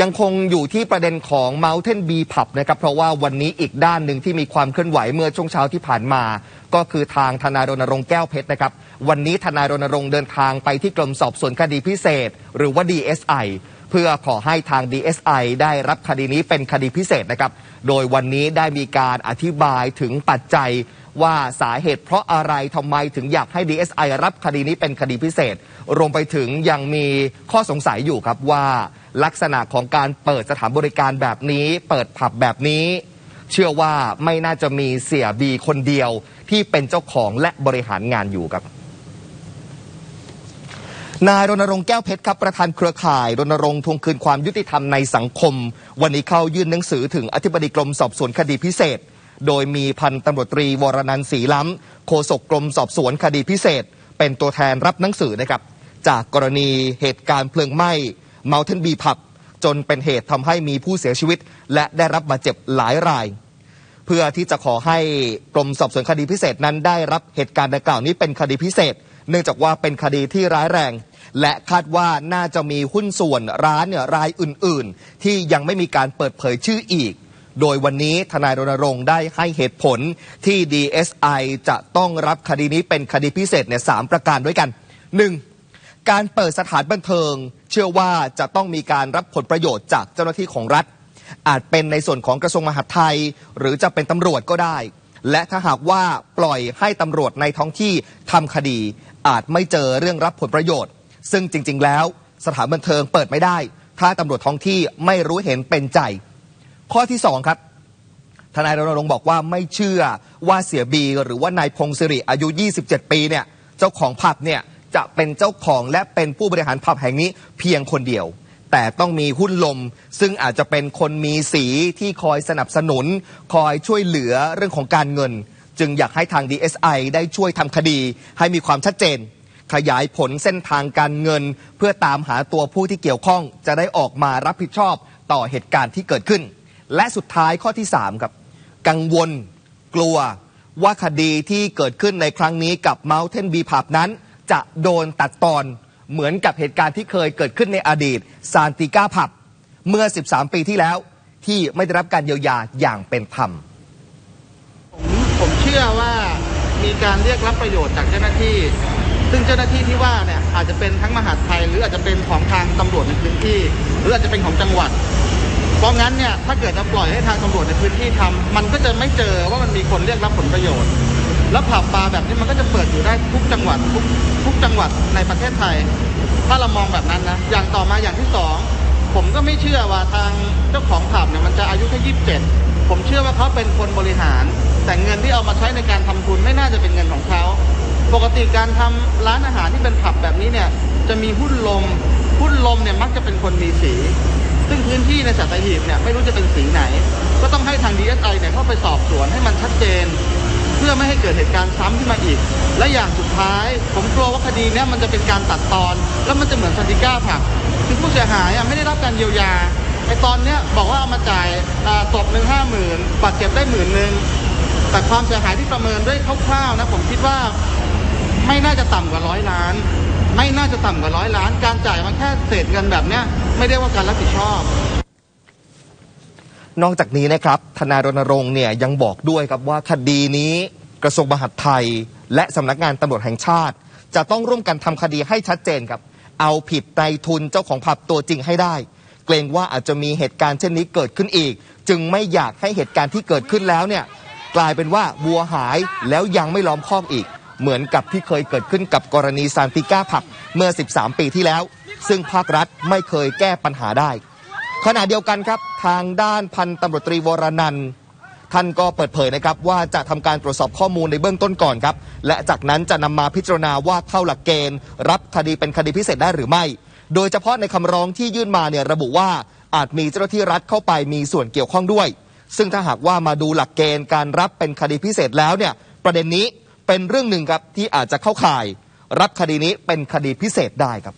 ยังคงอยู่ที่ประเด็นของ Mountain B Pub นะครับเพราะว่าวันนี้อีกด้านหนึ่งที่มีความเคลื่อนไหวเมื่อช่วงเช้าที่ผ่านมา ก็คือทางทนายรณรงค์แก้วเพชรนะครับวันนี้ทนายรณรงค์เดินทางไปที่กรมสอบสวนคดีพิเศษ หรือว่า DSI เพื่อขอให้ทาง DSI ได้รับคดีนี้เป็นคดีพิเศษนะครับโดยวันนี้ได้มีการอธิบายถึงปัจจัย ว่าสาเหตุเพราะอะไรทำไมถึงอยากให้ DSI รับคดีนี้เป็นคดีพิเศษ รวมไปถึงยังมีข้อสงสัยอยู่ครับว่าลักษณะของการเปิดสถานบริการแบบนี้ เปิดผับแบบนี้ เชื่อว่าไม่น่าจะมีเสียบีคนเดียวที่เป็นเจ้าของและบริหารงานอยู่ครับนายรณรงค์แก้วเพชรครับประธานเครือข่ายรณรงค์ทวงคืนความยุติธรรมในสังคม วันนี้เข้ายื่นหนังสือถึงอธิบดีกรมสอบสวนคดีพิเศษ โดยมีพันตำรวจตรีวรนันท์ศรีล้ำโฆษกกรมสอบสวนคดีพิเศษ เป็นตัวแทนรับหนังสือนะครับ จากกรณีเหตุการณ์เพลิงไหม้เมาเทนบีผับจนเป็นเหตุทำให้มีผู้เสียชีวิต และได้รับบาดเจ็บหลายราย เพื่อที่จะขอให้กรมสอบสวนคดีพิเศษนั้นได้รับเหตุการณ์ดังกล่าวนี้เป็นคดีพิเศษ เนื่องจากว่าเป็นคดีที่ร้ายแรงและคาดว่าน่าจะมีหุ้นส่วนร้านเนี่ยรายอื่น ๆ ที่ยังไม่มีการเปิดเผยชื่ออีก โดยวันนี้ทนายรณรงค์ได้ให้เหตุผลที่ DSI จะต้องรับคดีนี้เป็นคดีพิเศษเนี่ยสามประการด้วยกัน 1. การเปิดสถานบันเทิง เชื่อว่าจะต้องมีการรับผลประโยชน์จากเจ้าหน้าที่ของรัฐ อาจเป็นในส่วนของกระทรวงมหาดไทย หรือจะเป็นตำรวจก็ได้ และถ้าหากว่าปล่อยให้ตำรวจในท้องที่ทำคดี อาจไม่เจอเรื่องรับผลประโยชน์ ซึ่งจริง ๆ แล้วสถานบันเทิงเปิดไม่ได้ ถ้าตำรวจท้องที่ไม่รู้เห็นเป็นใจ ข้อที่สองครับทนายรณรงค์บอกว่าไม่เชื่อว่าเสียบี หรือว่านายพงศิริอายุ 27 ปีเนี่ยเจ้าของผับเนี่ยจะเป็นเจ้าของและเป็นผู้บริหารผับแห่งนี้เพียงคนเดียว แต่ต้องมีหุ้นลม ซึ่งอาจจะเป็นคนมีสีที่คอยสนับสนุน คอยช่วยเหลือเรื่องของการเงิน จึงอยากให้ทาง DSI ได้ช่วยทำคดี ให้มีความชัดเจน ขยายผลเส้นทางการเงิน เพื่อตามหาตัวผู้ที่เกี่ยวข้อง จะได้ออกมารับผิดชอบต่อเหตุการณ์ที่เกิดขึ้น และสุดท้ายข้อที่ 3 ครับ กังวลกลัวว่าคดีที่เกิดขึ้นในครั้งนี้กับ Mountain B Pub นั้น จะโดนตัดตอนเหมือนกับเหตุการณ์ที่เคยเกิดขึ้นในอดีตซานติก้าผับ เมื่อ 13 ปีที่แล้ว ที่ไม่ได้รับการเยียวยาอย่างเป็นธรรมผมผมเชื่อว่ามีการเรียกรับประโยชน์จากเจ้าหน้าที่ ซึ่งเจ้าหน้าที่ที่ว่าเนี่ยอาจจะเป็นทั้งมหาดไทย หรืออาจจะเป็นของทางตำรวจในพื้นที่ หรืออาจจะเป็นของจังหวัด เพราะงั้นเนี่ยถ้าเกิดจะปล่อยให้ทางตำรวจในพื้นที่ทำมันก็จะไม่เจอว่ามันมีคนเรียกรับผลประโยชน์ แล้วผับบาร์แบบนี้มันก็จะเปิดอยู่ได้ทุกจังหวัดทุกทุกจังหวัดในประเทศไทย ถ้าเรามองแบบนั้นนะอย่างต่อมาอย่างที่สองผมก็ไม่เชื่อว่าทางเจ้าของผับเนี่ยมันจะอายุแค่ยี่สิบเจ็ดผมเชื่อว่าเขาเป็นคนบริหาร แต่เงินที่เอามาใช้ในการทำทุนไม่น่าจะเป็นเงินของเขาปกติการทำร้านอาหารที่เป็นผับแบบนี้เนี่ยจะมีหุ้นลมหุ้นลมเนี่ยมักจะเป็นคนมีสี ซึ่งพื้นที่ในสัตหีบเนี่ยไม่รู้จะเป็นสีไหน ก็ต้องให้ทาง DSI เนี่ยเข้าไปสอบสวนให้มันชัดเจน เพื่อไม่ให้เกิดเหตุการณ์ซ้ำขึ้นมาอีก และอย่างสุดท้าย ผมกลัวว่าคดีเนี้ยมันจะเป็นการตัดตอน แล้วมันจะเหมือนซันติก้าผักคือผู้เสียหายอะไม่ได้รับการเยียวยาไอตอนเนี้ยบอกว่าเอามาจ่ายอ่าศพหนึ่งห้าหมื่นบาดเจ็บได้หมื่นหนึ่งแต่ความเสียหายที่ประเมินด้วยคร่าวๆนะผมคิดว่าไม่น่าจะต่ำกว่าร้อยล้าน ไม่น่าจะต่ำกว่าร้อยล้าน การจ่ายมาแค่เศษเงินแบบเนี้ยไม่ได้ว่าการรับผิดชอบ นอกจากนี้นะครับทนายรณรงค์เนี่ยยังบอกด้วยครับว่าคดีนี้กระทรวงมหาดไทย และสำนักงานตำรวจแห่งชาติ จะต้องร่วมกันทำคดีให้ชัดเจนครับ เอาผิดนายทุนเจ้าของผับตัวจริงให้ได้ เกรงว่าอาจจะมีเหตุการณ์เช่นนี้เกิดขึ้นอีก จึงไม่อยากให้เหตุการณ์ที่เกิดขึ้นแล้วเนี่ยกลายเป็นว่าวัวหายแล้วยังไม่ล้อมคอกอีก เหมือนกับที่เคยเกิดขึ้นกับกรณีซานติก้าผับเมื่อ 13 ปีที่แล้ว ซึ่งภาครัฐไม่เคยแก้ปัญหาได้ ขณะเดียวกันครับทางด้านพันตำรวจตรีวรนันท์ท่านก็เปิดเผยนะครับว่าจะทำการตรวจสอบข้อมูลในเบื้องต้นก่อนครับ และจากนั้นจะนำมาพิจารณาว่าเข้าหลักเกณฑ์ รับคดีเป็นคดีพิเศษได้หรือไม่ โดยเฉพาะในคำร้องที่ยื่นมาเนี่ยระบุว่าอาจมีเจ้าหน้าที่รัฐเข้าไปมีส่วนเกี่ยวข้องด้วย ซึ่งถ้าหากว่ามาดูหลักเกณฑ์การรับเป็นคดีพิเศษแล้วเนี่ยประเด็นนี้ เป็นเรื่องหนึ่งครับที่อาจจะเข้าข่าย รับคดีนี้เป็นคดีพิเศษได้ครับ